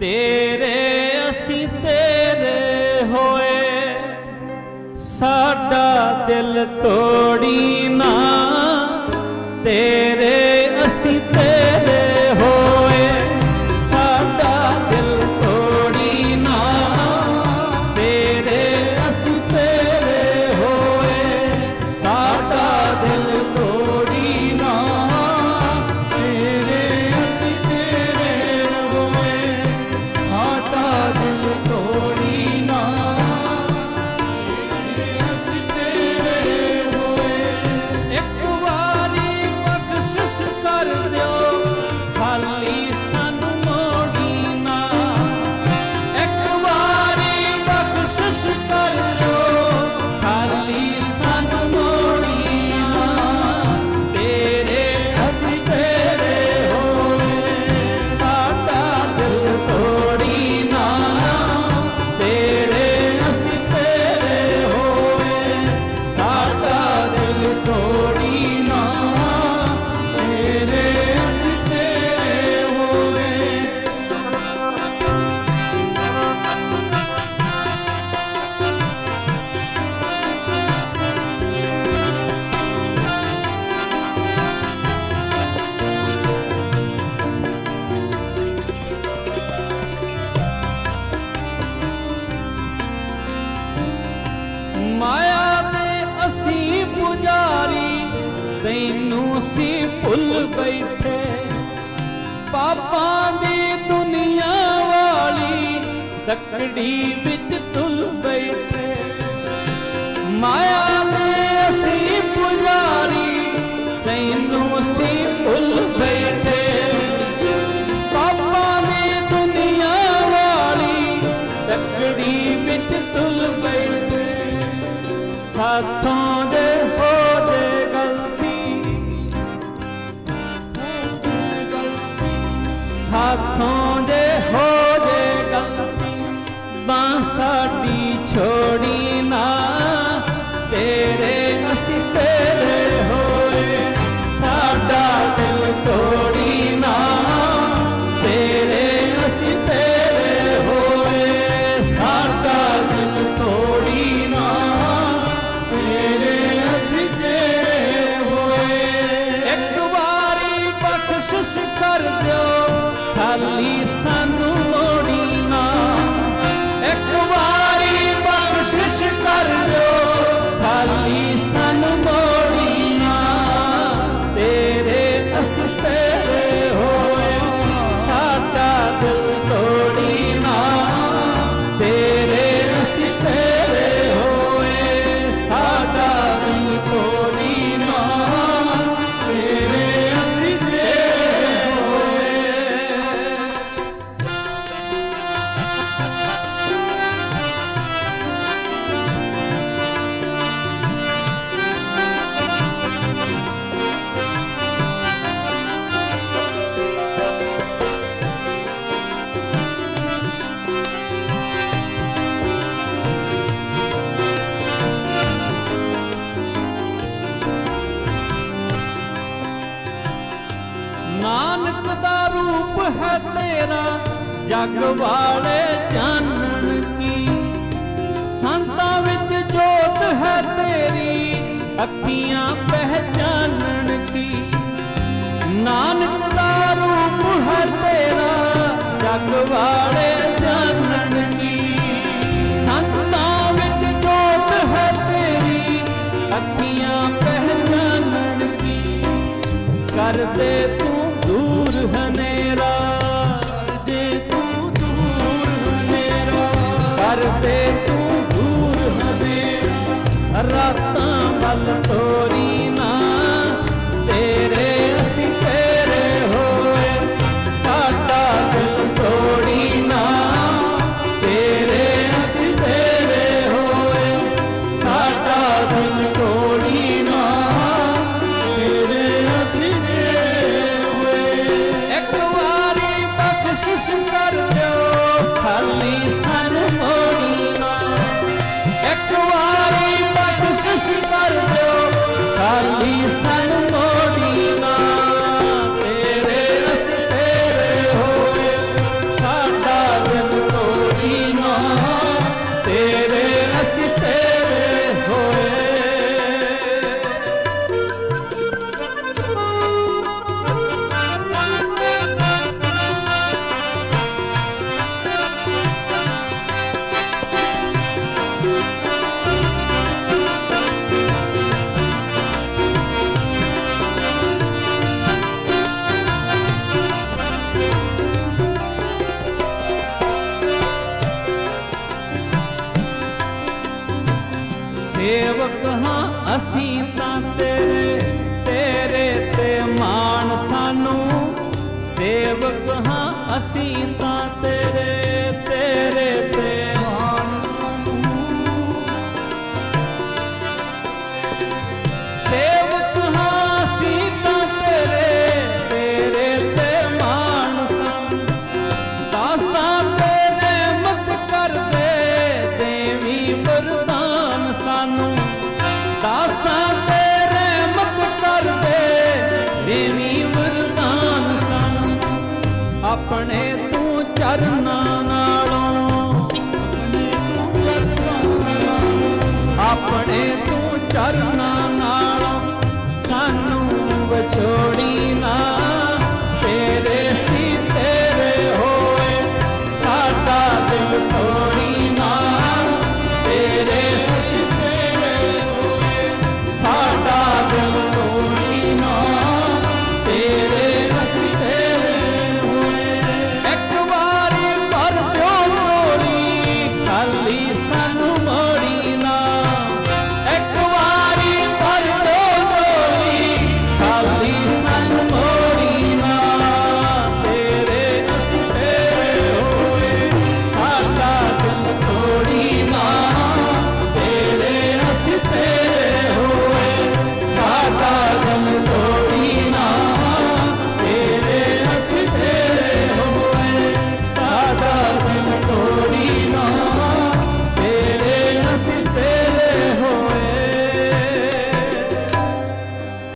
ਤੇਰੇ ਅਸੀਂ ਤੇਰੇ ਹੋਏ। ਸਾਡਾ ਦਿਲ ਤੋੜੀ ਨਾ ਤੇਰੇ ਤੈਨੂੰ ਸੀ ਭੁੱਲ ਬੈਠੇ। ਪਾਪਾਂ ਦੀ ਦੁਨੀਆ ਵਾਲੀ ਤਕੜੀ ਵਿੱਚ ਤੁਲ ਬੈਠੇ। ਮਾਇਆ ਦੇ ਅਸੀਂ ਪੁਜਾਰੀ, ਤੈਨੂੰ ਸੀ ਭੁੱਲ ਬੈਠੇ। ਪਾਪਾਂ ਦੀ ਦੁਨੀਆ ਵਾਲੀ ਤਕੜੀ ਵਿੱਚ ਤੁਲ ਬੈਠੇ। ਸਾਥੋਂ ਦਾ ਰੂਪ ਹੈ ਤੇਰਾ, ਜਗ ਵਾਲੇ ਜਾਣਨ ਕੀ? ਸੰਤਾਂ ਵਿੱਚ ਜੋਤ ਹੈ ਤੇਰੀ, ਅੱਖੀਆਂ ਪਹਿਚਾਨਣ ਕੀ? ਨਾਨਕ ਦਾ ਰੂਪ ਹੈ ਤੇਰਾ, ਜਗ ਵਾਲੇ ਜਾਣਨ ਕੀ? ਸੰਤਾਂ ਵਿੱਚ ਜੋਤ ਹੈ ਤੇਰੀ, ਅੱਖੀਆਂ ਪਹਿਚਾਨਣ ਕੀ? ਕਰਦੇ ਤੂੰ ਦੂਰ ਹਨੇਰਾ ਕਰਦੇ ਤੂੰ ਦੂਰ ਹਨੇਰਾ ਕਰਦੇ ਤੂੰ ਦੂਰ ਹਨੇਰਾ। ਰਾਤਾਂ ਵੱਲ ਤੋਰੀ ਸੇਵਕ ਹਾਂ, ਅਸੀਂ ਤਾਂ ਤੇਰੇ ਤੇਰੇ ਤੇ ਮਾਣ ਸਾਨੂੰ। ਸੇਵਕ ਹਾਂ, ਅਸੀਂ ਤਾਂ ਤੇਰੇ ਤੇਰੇ ਤੇ